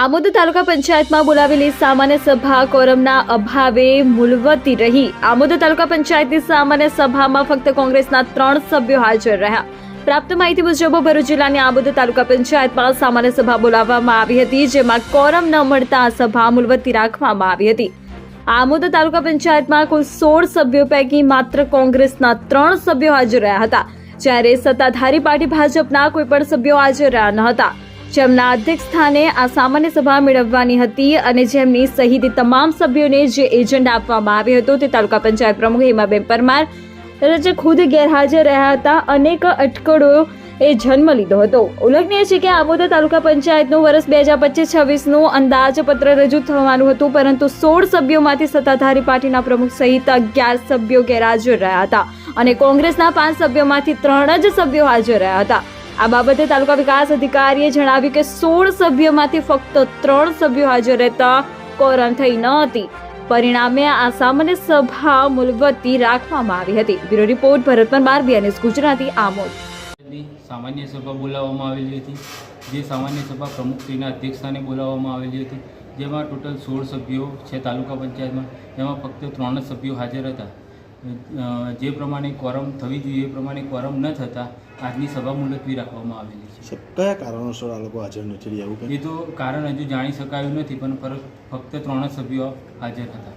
આમોદ તાલુકા પંચાયતમાં બોલાવેલી સામાન્ય સભા કોરમના અભાવે મુલવતી રહી. આમોદ તાલુકા પંચાયતની સામાન્ય સભામાં ફક્ત કોંગ્રેસના ત્રણ સભ્યો હાજર રહ્યા. પ્રાપ્ત માહિતી મુજબ ભરૂચ જિલ્લાની આમોદ તાલુકા પંચાયતમાં સામાન્ય સભા બોલાવવામાં આવી હતી, જેમાં કોરમ ન મળતા આ સભા મુલવતી રાખવામાં આવી હતી. આમોદ તાલુકા પંચાયતમાં કુલ સોળ સભ્યો પૈકી માત્ર કોંગ્રેસના ત્રણ સભ્યો હાજર રહ્યા હતા, જ્યારે સત્તાધારી પાર્ટી ભાજપના કોઈ પણ સભ્યો હાજર રહ્યા ન હતા. જેમના અધ્યક્ષ સ્થાને આ સામાન્ય સભા મેળવવાની હતી અને જેમની સહિત તમામ સભ્યોને જે એજન્ડા આપવામાં આવ્યો હતો તે તાલુકા પંચાયત પ્રમુખ હેમાબેન પરમાર જે ખુદ ગેરહાજર રહ્યા હતા. અનેક અટકળો એ જન્મ લીધો હતો. ઉલ્લેખનીય છે કે આમોદા તાલુકા પંચાયતનું વર્ષ બે હજાર પચીસ છવ્વીસનું અંદાજપત્ર રજૂ થવાનું હતું, પરંતુ સોળ સભ્યોમાંથી સત્તાધારી પાર્ટીના પ્રમુખ સહિત અગિયાર સભ્યો ગેરહાજર રહ્યા હતા અને કોંગ્રેસના પાંચ સભ્યોમાંથી ત્રણ જ સભ્યો હાજર રહ્યા હતા. આ બાબતે તાલુકા વિકાસ અધિકારીએ જણાવ્યું કે સોળ સભ્યોમાંથી ફક્ત ત્રણ સભ્યો હાજર રહેતા કોરમ થઈ ન હતી. પરિણામે આ સામાન્ય સભા મુલવતી રાખવામાં આવી હતી. બ્યુરો રિપોર્ટ ભરત પરમાર અને ગુજરાતી, આમોદ. સામાન્ય સભા બોલાવવામાં આવેલી હતી. જે સામાન્ય સભા પ્રમુખશ્રીના અધ્યક્ષસ્થાને બોલાવવામાં આવેલી હતી. જેમાં ટોટલ સોળ સભ્યો છે તાલુકા પંચાયતમાં. જેમાં ફક્ત ત્રણ જ સભ્યો હાજર હતા. જે પ્રમાણે કોરમ થવી જોઈએ એ પ્રમાણે કોરમ ન થતાં આજની સભા મુલતવી રાખવામાં આવેલી છે. કયા કારણોસર આ લોકો હાજર નથી રહ્યા? એ તો કારણ હજુ જાણી શકાયું નથી પણ ફક્ત ત્રણ જ સભ્યો હાજર હતા.